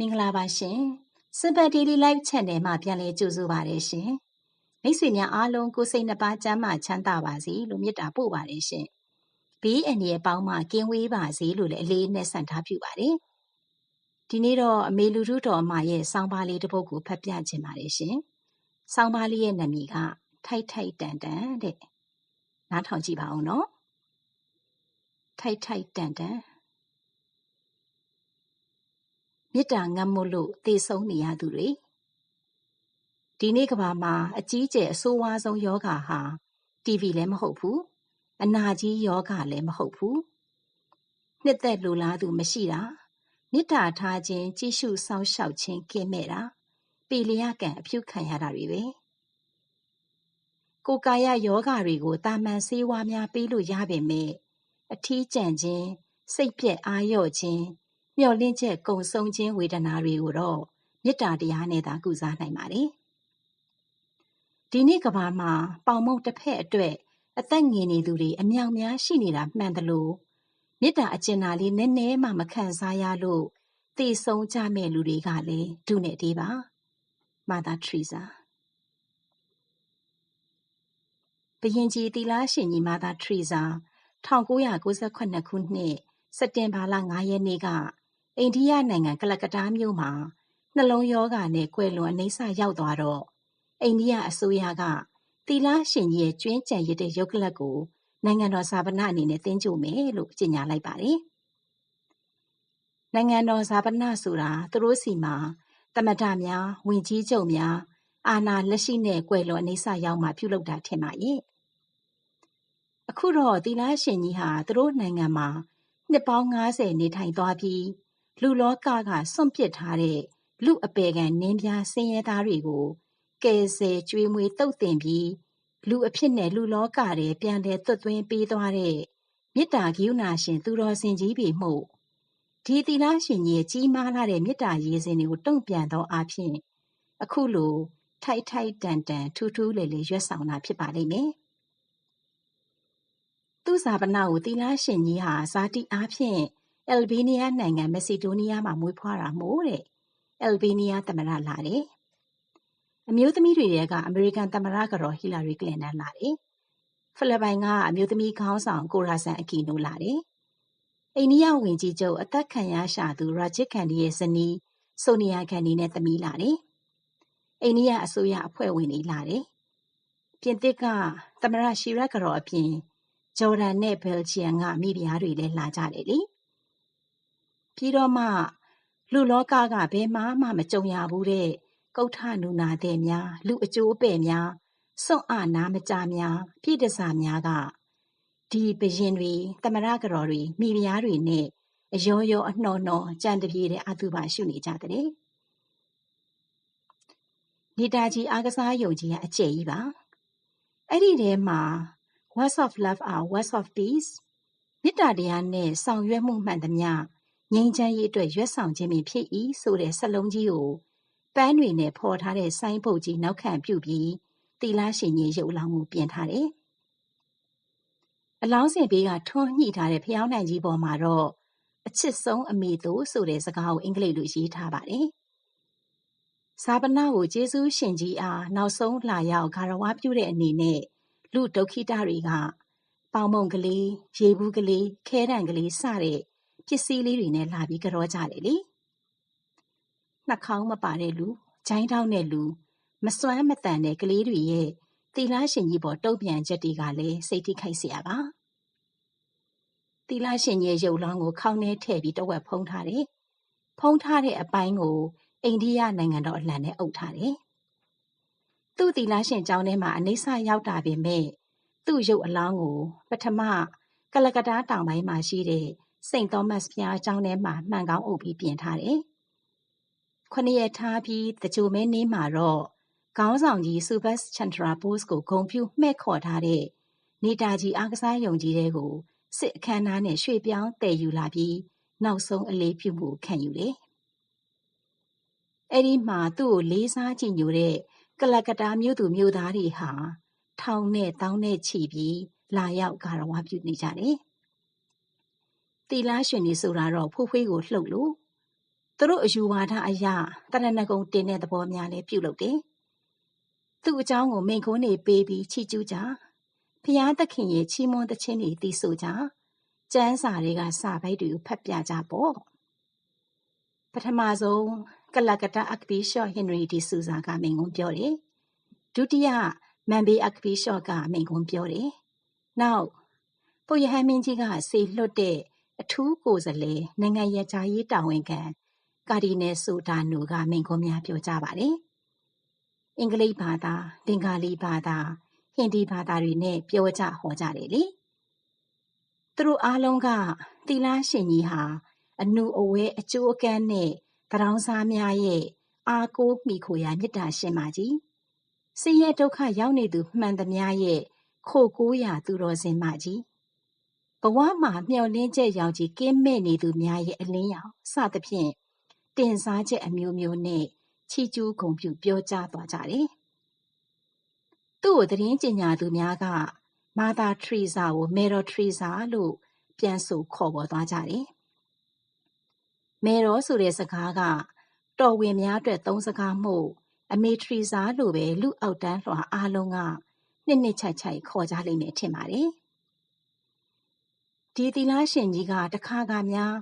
မင်္ဂလာပါရှင်။ Super Daily Live Channel မှာပြန်လည်ကြိုဆိုပါရရှင်။မိတ်ဆွေများအားလုံးကိုယ်စိတ်နှပါကျန်းမာချမ်းသာပါစေလို့မေတ္တာပို့ပါတယ်ရှင်။ဘေးအန္တရာယ်ပေါင်းမှကင်းဝေးပါစေလို့လည်းအလေးနဲ့ဆန္ဒပြုပါတယ်။ဒီနေ့တော့အမေလူထုတော်အမရဲ့စောင်းပါလေးတစ်ပုဒ်ကိုဖတ်ပြခြင်းပါတယ်ရှင်။စောင်းပါလေးရဲ့နာမည်ကထိုက်ထိုက်တန်တန်တဲ့။နားထောင်ကြည့်ပါဦးနော်။ထိုက်ထိုက်တန်တန် မေတ္တာငတ်မွတ်လို့သေဆုံးနေရသူတွေဒီနေ့ကဘာမှာအကြီးကျယ်အဆိုးဝါးဆုံးယောဂါဟာ TV လည်းမဟုတ်ဘူးအနာကြီးယောဂါလည်းမဟုတ်ဘူးနှစ်သက်လိုလားသူမရှိတာမေတ္တာထားခြင်းကြည့်ရှုစောင့်ရှောက်ခြင်းကင်းမဲ့တာပေလျကံအဖြုခံရတာတွေပဲကိုယ်ကာယယောဂါတွေကိုတာမန်ဆေးဝါးများပေးလို့ရပေမဲ့အထီးကျန်ခြင်းစိတ်ပြက်အာရော့ခြင်း မျှော်လင့်ချက်ကုံဆုံးခြင်းဝေဒနာတွေကိုတော့မေတ္တာတရားနဲ့သာကုစားနိုင်ပါတယ်။ဒီနေ့ကဘာမှာပေါင်မုံတစ်ဖက်အတွက်အသက်ငယ်နေသူတွေအမြောက်များရှိနေတာမှန်တယ်လို့မေတ္တာအကျဉ်းသာလေးနည်းနည်းမှမခံစားရလို့သိဆုံးကြမဲ့လူတွေကလည်းဒုနဲ့တေးပါမာသာထရီဇာဘယင်ကြီးတီလာရှင်ကြီးမာသာထရီဇာ1998ခုနှစ်စက်တင်ဘာလ9ရက်နေ့က အိန္ဒိယနိုင်ငံ ကလကတ္တားမြို့မှာ နှလုံးရောဂါနဲ့ ကွယ်လွန် အနိစ္စရောက်သွားတော့ အိန္ဒိယအစိုးရက သီလရှင်ကြီးရဲ့ ကြွင်းကျန်ရစ်တဲ့ ရုပ်ကလပ်ကို နိုင်ငံတော်ဇာပနအနေနဲ့တင်းကြိုမယ်လို့ ကြေညာလိုက်ပါတယ်။နိုင်ငံတော်ဇာပနဆိုတာ သူတို့စီမှာတမဒများဝင်ကြီးချုပ်များ အာဏာလက်ရှိနဲ့ ကွယ်လွန် အနိစ္စရောက်မှ ပြုလုပ်တာ ထင်ပါရဲ့။အခုတော့ သီလရှင်ကြီးဟာ သူတို့နိုင်ငံမှာ နှစ်ပေါင်း90နေထိုင်သွားပြီး လူလောကကစွန့်ပစ်ထားတဲ့လူ့အပယ်ခံနင်းပြားဆင်းရဲသားတွေကိုကယ်ဆယ်ကျွေးမွေးသုတ်သင်ပြီးလူအဖြစ်နဲ့လူလောကထဲပြန်လည်သွတ်သွင်းပေးသွားတဲ့မေတ္တာကရုဏာရှင်သူတော်စင်ကြီးပေမို့ဒီသီလရှင်ကြီးရဲ့ကြီးမားလာတဲ့မေတ္တာရည်စင်တွေကိုတုံ့ပြန်သောအားဖြင့်အခုလိုထိုက်ထိုက်တန်တန်ထူးထူးလေလေရွတ်ဆောင်တာဖြစ်ပါလိမ့်မယ်။သူ့ဇာပနာကိုသီလရှင်ကြီးဟာဇာတိအားဖြင့် အယ်ဘေးနီးယားနိုင်ငံမက်ဆီဒိုးနီးယားမှာမွေးဖွားတာမို့တဲ့အယ်ဘေးနီးယားသမ္မတလာတယ်။အမျိုးသမီးတွေထဲကအမေရိကန်သမ္မတကတော့ဟီလာရီကလင်တန်လာတယ်။ဖိလစ်ပိုင်ကအမျိုးသမီးခေါင်းဆောင်ကိုရာဆန်အကီနိုလာတယ်။အိန္ဒိယဝင်ကြီးချုပ်အသက်ခံရရှာသူရာဂျစ်ခန်ဒီရဲ့ဇနီးဆိုနီယာခန်ဒီနဲ့သမီးလာတယ်။အိန္ဒိယအစိုးရအဖွဲ့ဝင်တွေလာတယ်။ပြင်သစ်ကသမ္မတရှီရက်ကတော့အပြင်ဂျော်ဒန်နဲ့ဘယ်ဂျီယံကမိဖုရားတွေလည်းလာကြတယ်လေ။ ပြီးတော့မှ လူလောကကဘယ်မှမှမကြုံရဘူးတဲ့ကုဋ္ဌနုနာတဲ့များလူအကျိုးပဲ့များစွန့်အားနာမကြများပြည့်တစားများကဒီဘရင်တွေတမရကတော်တွေမိဖုရားတွေနဲ့အယောယောအနှောနှောကြံတပြေတဲ့အတုပါရှုနေကြတဲ့နေတာကြီးအားကစားယုံကြီးကအကျယ်ကြီးပါအဲ့ဒီထဲမှာ words of love are words of peace မေတ္တာတရားနဲ့ဆောင်ရွက်မှုမှန်သမျှ ငြိမ်းချမ်းရေးအတွက် ရွက်ဆောင်ခြင်းပင်ဖြစ်၏ဆိုတဲ့ စာလုံးကြီးကို ပန်းတွေနဲ့ဖော်ထားတဲ့ ဆိုင်းဘုတ်ကြီး နောက်ခံပြုပြီး သီလရှင်ကြီးရုပ်အလောင်းကို ပြင်ထားတယ်။အလောင်းစင်ဘေးကထွန်းညှိထားတဲ့ဖျောင်းနိုင်ကြီးပေါ်မှာတော့အချစ်ဆုံးအမေတို့ဆိုတဲ့စကားကိုအင်္ဂလိပ်လိုရေးထားပါတယ်။ဇာပနာကိုကျေးဇူးရှင်ကြီးအားနောက်ဆုံးလာရောက်ဂါရဝပြုတဲ့အနေနဲ့လူဒုက္ခိတတွေကပေါင်မုံကလေးရေဘူးကလေးခဲတံကလေးစတဲ့ ပစ္စည်းလေးတွေနဲ့လာပြီးကြောကြတယ်လေနှာခေါင်းမပါတဲ့လူဂျိုင်းတောင်းတဲ့လူမစွမ်းမတန်တဲ့ကလေးတွေရဲ့တီလာရှင်ကြီးပေါ်တုတ်ပြန်ချက်တွေကလည်းစိတ်ထိခိုက်เสียပါတီလာရှင်ရဲ့ရုပ်လောင်းကိုခေါင်းထဲထည့်ပြီးတဝက်ဖုံးထားတယ်ဖုံးထားတဲ့အပိုင်းကိုအိန္ဒိယနိုင်ငံတော်အလံနဲ့အုပ်ထားတယ်သူ့တီလာရှင်ကျောင်းထဲမှာအနေဆာရောက်တာပင်မဲ့သူ့ရုပ်အလောင်းကိုပထမကလကတားတောင်ပိုင်းမှာရှိတဲ့ စိန့်သောမတ်ဘုရားကျောင်းထဲမှာမှန်ကောင်းအုပ်ပြီးပြင်ထားတယ်။ခုနှစ်ရက်ထားပြီးတကြိုမဲနေ့မှာတော့ခေါင်းဆောင်ကြီးဆူဘတ်ချန်ထရာဘိုးစ်ကိုဂုံပြူမှဲ့ခေါ်ထားတဲ့နေတာကြီးအားကစားယုံကြီးတဲ့ကိုစစ်အခမ်းအနားနဲ့ရွှေ့ပြောင်းတည်ယူလာပြီးနောက်ဆုံးအလေးပြုမှုခံယူတယ်။အဲ့ဒီမှာသူ့ကိုလေးစားကြည့်ညိုတဲ့ကလကတာမြို့သူမြို့သားတွေဟာထောင်နဲ့တောင်းနဲ့ချီပြီးလာရောက်ဂါရဝပြုနေကြတယ်။ သီလရှင်တွေဆိုတာတော့ဖိုးဖွေးကိုလှုပ်လို့သူတို့အယူဝါဒအရတရဏဂုံတင်တဲ့သဘောများလည်းပြုလုပ်တယ်။သူ့အကြောင်းကိုမိန့်ခွန်းတွေပေးပြီးချီးကျူးကြ။ဖျားသခင်ရဲ့ချီးမွမ်းသခြင်းတွေသိဆိုကြ။ကျမ်းစာတွေကစာပိုက်တွေကိုဖတ်ပြကြပေါ့။ပထမဆုံးကလကတအကပီရှော့ဟင်နရီဒီဆူဇာကမိန့်ခွန်းပြောတယ်။ဒုတိယမန်ဘေးအကပီရှော့ကမိန့်ခွန်းပြောတယ်။နောက်ပုပ်ရဟန်းမင်းကြီးကစေလွှတ်တဲ့ အထူးကိုယ်စားလှယ် နိုင်ငံရပ်ခြားရေးတာဝန်ခံ ကာဒီနယ်ဆိုဒါနိုက မိန့်ခွန်းများ ပြောကြားပါတယ်။အင်္ဂလိပ်ဘာသာ၊ဘင်္ဂါလီဘာသာ၊ဟင်ဒီဘာသာတွေနဲ့ ပြောကြဟောကြတယ်လေ။သူတို့အားလုံးက သီလရှင်ကြီးဟာ အနုအဝဲအကျိုးအကန်းနဲ့သန်းခေါင်းစားများရဲ့ အားကိုးမှီခိုရာ မေတ္တာရှင်မကြီး။ဆင်းရဲဒုက္ခရောက်နေသူမှန်သမျှရဲ့ ခိုကိုးရာ သူတော်စင်မကြီး။ဘ ဝမှာမျှော်လင့်ချက်ရောင်ခြည်ကင်းမဲ့နေသူများရဲ့အလင်းရောင်စသဖြင့်တင်စားချက်အမျိုးမျိုးနဲ့ချီးကျူးဂုဏ်ပြုပြောကြားသွားကြတယ်။သူ့ကိုသတင်းကြေညာသူများကမာသာထရီဇာကိုမေတော်ထရီဇာလို့ပြန်ဆိုခေါ်ဝေါ်သွားကြတယ်။မေတော်ဆိုတဲ့စကားကတော်ဝင်များအတွက်သုံးစကားမို့အမေထရီဇာလို့ပဲလူအောက်တန်းလွှာအားလုံးကနှစ်နှစ်ချိုက်ချိုက်ခေါ်ကြလိမ့်မယ်ထင်ပါတယ်။ ဒီသီလရှင်ကြီးကတခါကများ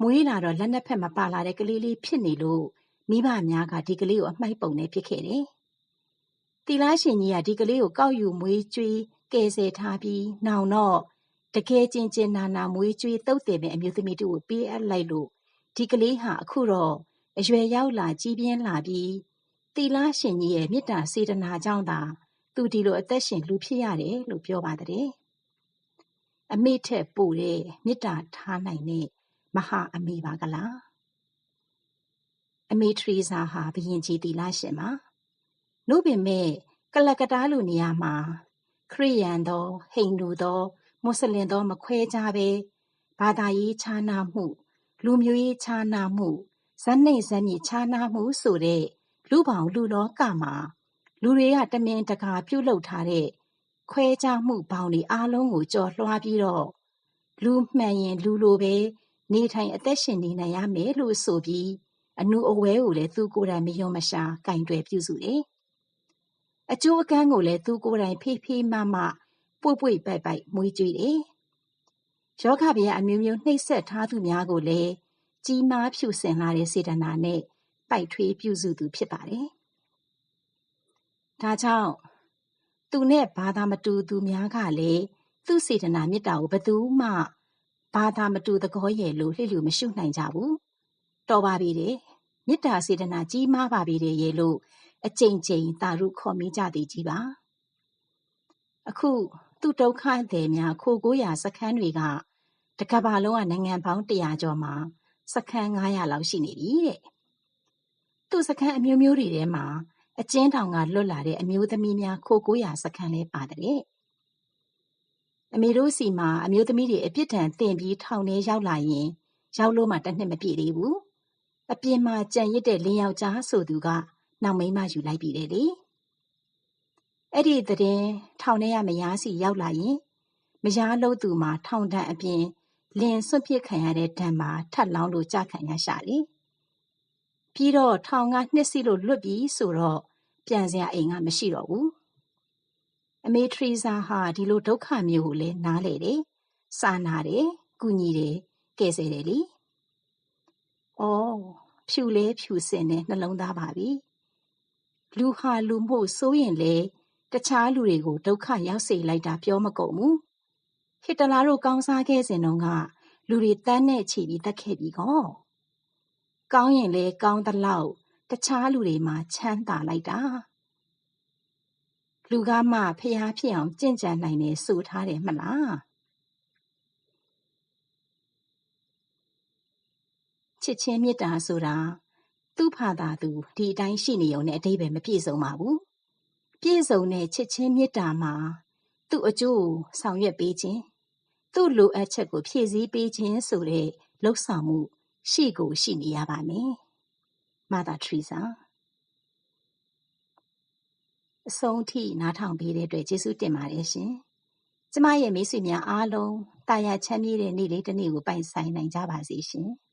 မွေးလာတော့လက်နှစ်ဖက်မပါလာတဲ့ကလေးလေးဖြစ်နေလို့မိဘများကဒီကလေးကိုအမှိုက်ပုံနဲ့ပစ်ခဲ့တယ်။သီလရှင်ကြီးကဒီကလေးကိုကောက်ယူမွေးကြွေးကယ်ဆယ်ထားပြီးနောင်တော့တကယ်ကျင်ကျင်နာနာမွေးကြွေးသုတ်သင်မယ့်အမျိုးသမီးတဦးကိုပေးအပ်လိုက်လို့ဒီကလေးဟာအခုတော့အရွယ်ရောက်လာကြီးပြင်းလာပြီးသီလရှင်ကြီးရဲ့မေတ္တာစေတနာကြောင့်သာသူဒီလိုအသက်ရှင်လူဖြစ်ရတယ်လို့ပြောပါတဲ့။ အမေ့ထက်ပိုတဲ့မေတ္တာထားနိုင်တဲ့မဟာအမေပါကလား။အမေထရီဇာဟာဘုရင်ကြီးသီလရှင်ပါ။နို့ပေမဲ့ကလပ်ကတားလိုနေရာမှာခရစ်ယာန်သော၊ဟိန္ဒူသော၊မွတ်ဆလင်သောမခွဲခြားဘဲဘာသာရေးခြားနားမှု၊လူမျိုးရေးခြားနားမှု၊ဇာတ်နိမ့်ဇာတ်မြစ်ခြားနားမှုဆိုတဲ့လူ့ဘောင်လူ့လောကမှာလူတွေကတမင်တကာပြုလုပ်ထားတဲ့ ခွဲခြားမှုဘောင်တွေအားလုံးကိုကျော်လွှားပြီးတော့လူမှန်ရင်လူလိုပဲနေထိုင်အသက်ရှင်နေနိုင်ရမယ်လို့ဆိုပြီးအနုအဝဲကိုလည်းသူကိုယ်တိုင်မယွန်းမရှာကင်တွယ်ပြုစုတယ်။အကျိုးအကန်းကိုလည်းသူကိုယ်တိုင်ဖေးဖေးမမပွေ့ပွေ့ပိုက်ပိုက်မွေးကြွေးတယ်။ယောဂဗျာအမျိုးမျိုးနှိပ်စက်ထားသူများကိုလည်းကြီးမားဖြူစင်လာတဲ့စေတနာနဲ့ပိုက်ထွေးပြုစုသူဖြစ်ပါတယ်။ဒါကြောင့် သူနဲ့ဘာသာမတူသူများကလည်းသူ့စေတနာမေတ္တာကိုဘယ်သူမှဘာသာမတူသကောရယ်လို့လျစ်လျူမရှုနိုင်ကြဘူး။တော်ပါပြီတဲ့။မေတ္တာစေတနာကြီးမားပါပြီတဲ့ရေလို့အကြိမ်ကြိမ်သာရုခေါ်မိကြသည်ကြီးပါ။အခုသူဒုက္ခသည်များခိုကိုးရာစခန်းတွေကတကဘာလုံးကနိုင်ငံပေါင်း100ကျော်မှာစခန်း900လောက်ရှိနေပြီတဲ့။သူ့စခန်းအမျိုးမျိုးတွေထဲမှာ အကျဉ်းထောင်ကလွတ်လာတဲ့အမျိုးသမီးများခိုကိုးရာစခန်းလဲပါတယ်အမေတို့ဆီမှာအမျိုးသမီးတွေအပြစ်ဒဏ်သင့်ပြီးထောင်ထဲရောက်လာရင်ရောက်လို့မှတနှစ်မပြည့်သေးဘူး။အပြင်မှာကြံရစ်တဲ့လင်းယောက်ျားဆိုသူကနောက်မိန်းမယူလိုက်ပြီတဲ့လေ။အဲ့ဒီသတင်းထောင်ထဲကမယားစီရောက်လာရင်မယားလို့သူမှာထောင်ဒဏ်အပြင်လင်စွန့်ပစ်ခံရတဲ့ဒဏ်မှာထပ်လောင်းလို့ကြခံရရှာလေ။ပြီးတော့ထောင်ကနှစ်စီလို့လွတ်ပြီးဆိုတော့ ပြန်စရာအိမ်ကမရှိတော့ဘူးအမေထရီဇာဟာဒီလိုဒုက္ခမျိုးကိုလည်းနားလေတယ်။စာနာတယ်၊ကူညီတယ်၊ကယ်ဆယ်တယ်လေ။အော်ဖြူလဲဖြူစင်တဲ့နှလုံးသားပါပြီ။လူဟာလူမို့ဆိုရင်လေတခြားလူတွေကိုဒုက္ခရောက်စေလိုက်တာပြောမကုန်ဘူး။ဟစ်တလာတို့ကောင်းစားခဲ့စဉ်တုန်းကလူတွေတန်းနဲ့ချီပြီးတတ်ခဲ့ပြီကော။ကောင်းရင်လေကောင်းသလောက် တခြားလူတွေမှာ ချမ်းသာလိုက်တာလူကားမှဖျားဖြစ်အောင်ကြင့်ကြံနိုင်တယ်ဆိုထားတယ်မလားချစ်ချင်းမေတ္တာဆိုတာသူ့ဖာသာသူဒီအတိုင်းရှိနေုံနဲ့အတိပ္ပယ်မပြည့်စုံပါဘူးပြည့်စုံတဲ့ချစ်ချင်းမေတ္တာမှာသူ့အကျိုးဆောင်ရွက်ပေးခြင်းသူ့လိုအပ်ချက်ကိုဖြည့်ဆည်းပေးခြင်းဆိုတဲ့လှုပ်ဆောင်မှုရှိကိုရှိနေရပါမယ် မာသာထရီဇာအဆုံးထိနားထောင်ပေးတဲ့အတွက်ကျေးဇူးတင်ပါတယ်ရှင်။ကျမရဲ့မိတ်ဆွေများအားလုံးတာယာချမ်းမြေ့တဲ့နေ့လေးတစ်နေ့ကိုပိုင်ဆိုင်နိုင်ကြပါစေရှင်။